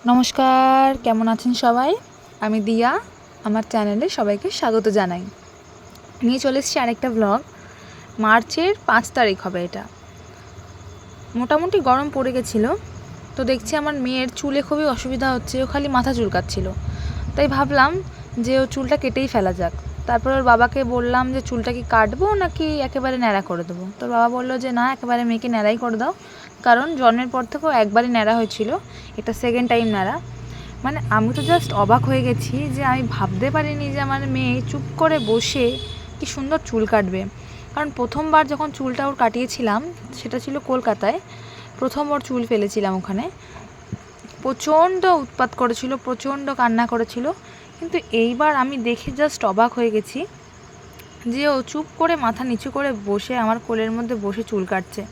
নমস্কার, কেমন আছেন সবাই? আমি দিয়া, আমার চ্যানেলে সবাইকে স্বাগত জানাই। নিয়ে চলে এসেছি আরেকটা ব্লগ মার্চের পাঁচ তারিখ হবে এটা। মোটামুটি গরম পড়ে গেছিল। তো দেখছি আমার মেয়ের চুলে খুবই অসুবিধা হচ্ছে ও খালি মাথা চুলকাচ্ছিল। তাই ভাবলাম যে ও চুলটা কেটেই ফেলা যাক। তারপর ওর বাবাকে বললাম যে, চুলটা কি কাটবো নাকি একেবারে ন্যাড়া করে দেবো? তোর বাবা বলল যে, না, একেবারে মেয়েকে ন্যাড়াই করে দাও। কারণ জন্মের পর থেকেও একবারই ন্যাড়া হয়েছিল। এটা সেকেন্ড টাইম ন্যাড়া। মানে আমি তো জাস্ট অবাক হয়ে গেছি যে, আমি ভাবতে পারিনি যে, আমার মেয়ে চুপ করে বসে কি সুন্দর চুল কাটবে। কারণ প্রথমবার যখন চুলটা ওর কাটিয়েছিলাম, সেটা ছিল কলকাতায়। প্রথম ওর চুল ফেলেছিলাম ওখানে। প্রচণ্ড উৎপাত করেছিল, প্রচণ্ড কান্না করেছিল। কিন্তু এইবার আমি দেখে জাস্ট অবাক হয়ে গেছি যে ও চুপ করে মাথা নিচু করে বসে আমার কোলের মধ্যে বসে চুল কাটছে।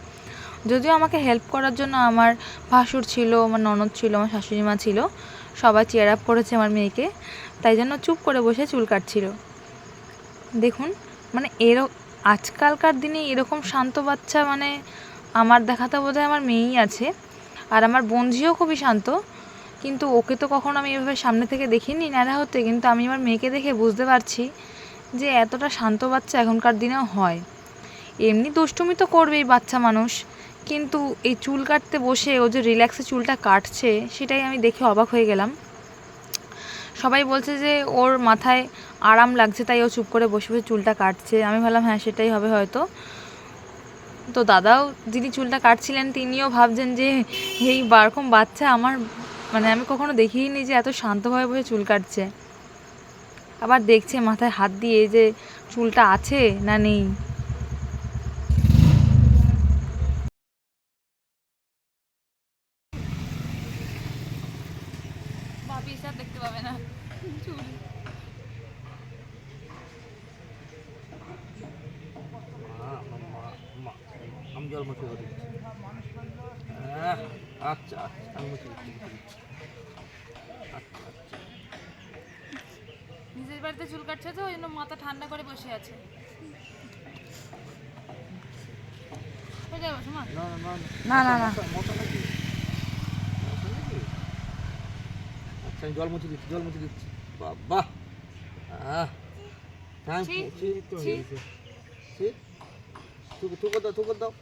যদিও আমাকে হেল্প করার জন্য আমার ভাসুর ছিল, আমার ননদ ছিল, আমার শাশুড়ি মা ছিল, সবাই চেয়ার আপ করেছে আমার মেয়েকে, তাই জন্য চুপ করে বসে চুল কাটছিল। দেখুন মানে এর আজকালকার দিনে এরকম শান্ত বাচ্চা মানে আমার দেখাতে বোধহয় আমার মেয়েই আছে। আর আমার বন্ধুও খুবই শান্ত, কিন্তু ওকে তো কখনো আমি এভাবে সামনে থেকে দেখিনি, ন্যাড়া হতে, কিন্তু আমি আমার মেয়েকে দেখে বুঝতে পারছি যে এতটা শান্ত বাচ্চা এখনকার দিনেও হয়। এমনি দুষ্টুমি তো করবেই বাচ্চা মানুষ, কিন্তু এই চুল কাটতে বসে ও যে রিল্যাক্সে চুলটা কাটছে, সেটাই আমি দেখে অবাক হয়ে গেলাম। সবাই বলছে যে ওর মাথায় আরাম লাগছে, তাই ও চুপ করে বসে বসে চুলটা কাটছে। আমি ভাবলাম হ্যাঁ সেটাই হবে হয়তো। তো দাদাও যিনি চুলটা কাটছিলেন, তিনিও ভাবছেন যে এই বারকম বাচ্চা আমার মানে আমি কখনো দেখিনি যে এত শান্তভাবে বসে চুল কাটছে। আবার দেখছে মাথায় হাত দিয়ে যে চুলটা আছে না নেই। দেখতে পাবে না। চুল। আমি মুছে করে হ্যাঁ, আচ্ছা আচ্ছা আমি মুছে দিচ্ছি। আচ্ছা আচ্ছা নিজের বাড়িতে চুল কাটছে তো ওই জন্য মাথা ঠান্ডা করে বসে আছে। হয়ে না না না নাকি? আচ্ছা আমি জল মুছে দিচ্ছি জল মুছে দিচ্ছি। বাবা! আহ থ্যাংক ইউ। তুই তুই দাও তুই দাও।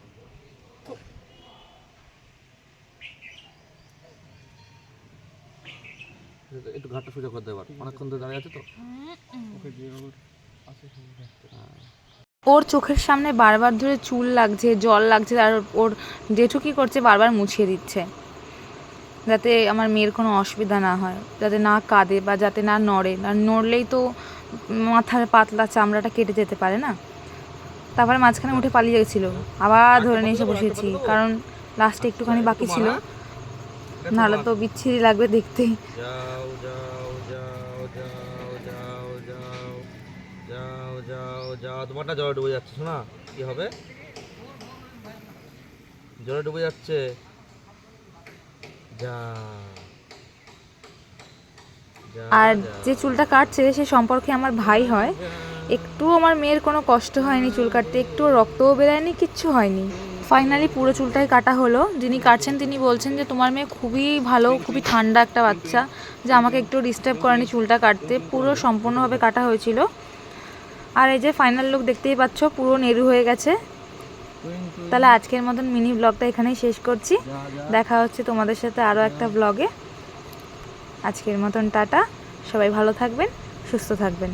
একটু- ঘাটটা সোজা করে দেবার অনেকক্ষণ ধরে দাঁড়িয়ে আছে তো? ওকে ওর চোখের সামনে বারবার ধরে চুল লাগছে, জল লাগছে, আর ওর জেঠু কী করছে বারবার মুছিয়ে দিচ্ছে। যাতে আমার মেয়ের কোনো অসুবিধা না হয়, যাতে না কাঁদে বা যাতে না নড়ে। আর নড়লেই তো মাথার পাতলা চামড়াটা কেটে যেতে পারে না? তারপরে মাঝখানে উঠে পালিয়ে গেছিল। আবার ধরে নিয়ে এসে বসেছি, কারণ লাস্টে একটুখানি বাকি ছিল। নাহলে তো বিচ্ছিরি লাগবে দেখতে যাও যাও যাও যাও যাও যাও যাও যাও যাও। তোমারটা জলে ডুবে যাচ্ছে শোনা? কি হবে? জলে ডুবে যাচ্ছে। যা। যা, আর যে। চুলটা কাটছে সে সম্পর্কে আমার ভাই হয়। একটু আমার মেয়ের কোনো কষ্ট হয়নি চুল কাটতে একটু রক্তও বেরায়নি কিচ্ছু হয়নি। ফাইনালি পুরো চুলটাই কাটা হলো। যিনি কাটছেন তিনি বলছেন যে, তোমার মেয়ে খুবই ভালো, খুবই ঠান্ডা একটা বাচ্চা, যে আমাকে একটু ডিস্টার্ব করেনি চুলটা কাটতে। পুরো সম্পূর্ণভাবে কাটা হয়েছিল। আর এই যে ফাইনাল লুক দেখতেই পাচ্ছ, পুরো নেরু হয়ে গেছে। তাহলে আজকের মতন মিনি ব্লগটা এখানেই শেষ করছি। দেখা হচ্ছে তোমাদের সাথে আরও একটা ব্লগে আজকের মতন টাটা। সবাই ভালো থাকবেন, সুস্থ থাকবেন।